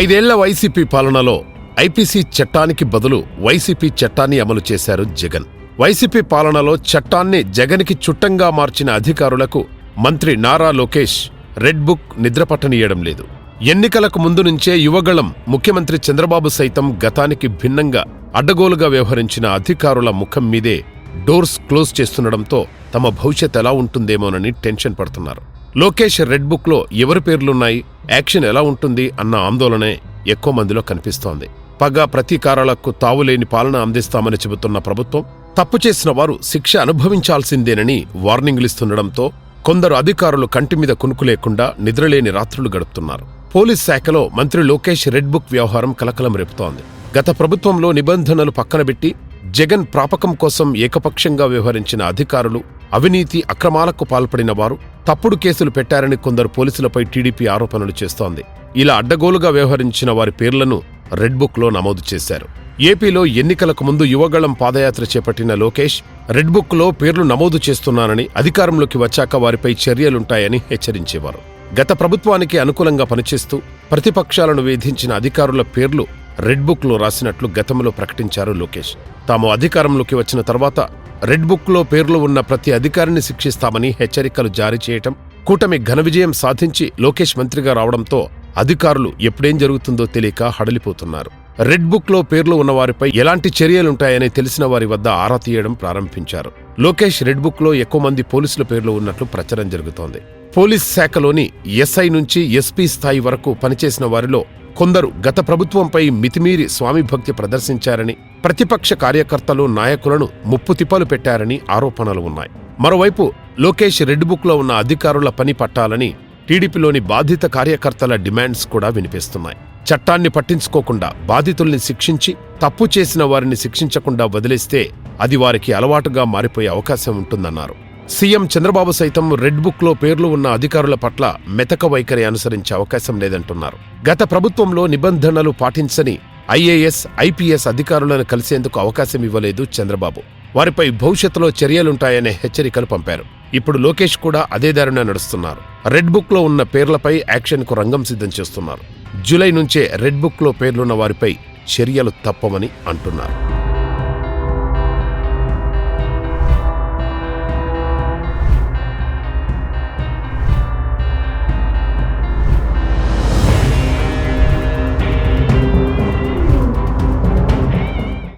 ఐదేళ్ళ వైసీపీ పాలనలో ఐపీసీ చట్టానికి బదులు వైసీపీ చట్టాన్ని అమలు చేశారు జగన్. వైసీపీ పాలనలో చట్టాన్ని జగన్కి చుట్టంగా మార్చిన అధికారులకు మంత్రి నారా లోకేష్ రెడ్ బుక్ నిద్రపట్టనీయడం లేదు. ఎన్నికలకు ముందు నుంచే యువగళం ముఖ్యమంత్రి చంద్రబాబు సైతం గతానికి భిన్నంగా అడ్డగోలుగా వ్యవహరించిన అధికారుల ముఖం మీదే డోర్స్ క్లోజ్ చేస్తుండడంతో తమ భవిష్యత్ ఎలా ఉంటుందేమోనని టెన్షన్ పడుతున్నారు. లోకేష్ రెడ్ బుక్లో ఎవరి పేర్లున్నాయి యాక్షన్ ఎలా ఉంటుంది అన్న ఆందోళనే ఎక్కువ మందిలో కనిపిస్తోంది. పగ ప్రతీకారాలకు తావులేని పాలన అందిస్తామని చెబుతున్న ప్రభుత్వం తప్పు చేసిన వారు శిక్ష అనుభవించాల్సిందేనని వార్నింగ్లిస్తుండడంతో కొందరు అధికారులు కంటి మీద కునుకు లేకుండా నిద్రలేని రాత్రులు గడుపుతున్నారు. పోలీస్ శాఖలో మంత్రి లోకేష్ రెడ్ బుక్ వ్యవహారం కలకలం రేపుతోంది. గత ప్రభుత్వంలో నిబంధనలు పక్కనబెట్టి జగన్ ప్రాపకం కోసం ఏకపక్షంగా వ్యవహరించిన అధికారులు అవినీతి అక్రమాలకు పాల్పడిన వారు తప్పుడు కేసులు పెట్టారని కొందరు పోలీసులపై టీడీపీ ఆరోపణలు చేస్తోంది. ఇలా అడ్డగోలుగా వ్యవహరించిన వారి పేర్లను రెడ్ బుక్లో నమోదు చేశారు. ఏపీలో ఎన్నికలకు ముందు యువగళం పాదయాత్ర చేపట్టిన లోకేష్ రెడ్ బుక్లో పేర్లు నమోదు చేస్తున్నానని అధికారంలోకి వచ్చాక వారిపై చర్యలుంటాయని హెచ్చరించేవారు. గత ప్రభుత్వానికి అనుకూలంగా పనిచేస్తూ ప్రతిపక్షాలను వేధించిన అధికారుల పేర్లు రెడ్ బుక్లో రాసినట్లు గతంలో ప్రకటించారు లోకేష్. తాము అధికారంలోకి వచ్చిన తర్వాత రెడ్ బుక్లో పేర్లు ఉన్న ప్రతి అధికారిని శిక్షిస్తామని హెచ్చరికలు జారీ చేయటం కూటమి ఘన విజయం సాధించి లోకేష్ మంత్రిగా రావడంతో అధికారులు ఎప్పుడేం జరుగుతుందో తెలియక హడలిపోతున్నారు. రెడ్ బుక్లో పేర్లు ఉన్నవారిపై ఎలాంటి చర్యలుంటాయని తెలిసిన వారి వద్ద ఆరా తీయడం ప్రారంభించారు. లోకేష్ రెడ్ బుక్లో ఎక్కువ మంది పోలీసుల పేర్లు ఉన్నట్లు ప్రచారం జరుగుతోంది. పోలీస్ శాఖలోని ఎస్ఐ నుంచి ఎస్పీ స్థాయి వరకు పనిచేసిన వారిలో కొందరు గత ప్రభుత్వంపై మితిమీరి స్వామి భక్తి ప్రదర్శించారని ప్రతిపక్ష కార్యకర్తలు నాయకులను ముప్పుతిప్పలు పెట్టారని ఆరోపణలు ఉన్నాయి. మరోవైపు లోకేష్ రెడ్ బుక్లో ఉన్న అధికారుల పని పట్టాలని టీడీపీలోని బాధిత కార్యకర్తల డిమాండ్స్ కూడా వినిపిస్తున్నాయి. చట్టాన్ని పట్టించుకోకుండా బాధితుల్ని శిక్షించి తప్పు చేసిన వారిని శిక్షించకుండా వదిలేస్తే అది వారికి అలవాటుగా మారిపోయే అవకాశం ఉంటుందన్నారు. సీఎం చంద్రబాబు సైతం రెడ్ బుక్లో పేర్లు ఉన్న అధికారుల పట్ల మెతక వైఖరి అనుసరించే అవకాశం లేదంటున్నారు. గత ప్రభుత్వంలో నిబంధనలు పాటించని ఐఏఎస్ ఐపీఎస్ అధికారులను కలిసేందుకు అవకాశం ఇవ్వలేదు చంద్రబాబు. వారిపై భవిష్యత్తులో చర్యలుంటాయనే హెచ్చరికలు పంపారు. ఇప్పుడు లోకేష్ కూడా అదే దారిన నడుస్తున్నారు. రెడ్ బుక్లో ఉన్న పేర్లపై యాక్షన్కు రంగం సిద్ధం చేస్తున్నారు. జూలై నుంచే రెడ్ బుక్లో పేర్లున్న వారిపై చర్యలు తప్పవని అంటున్నారు.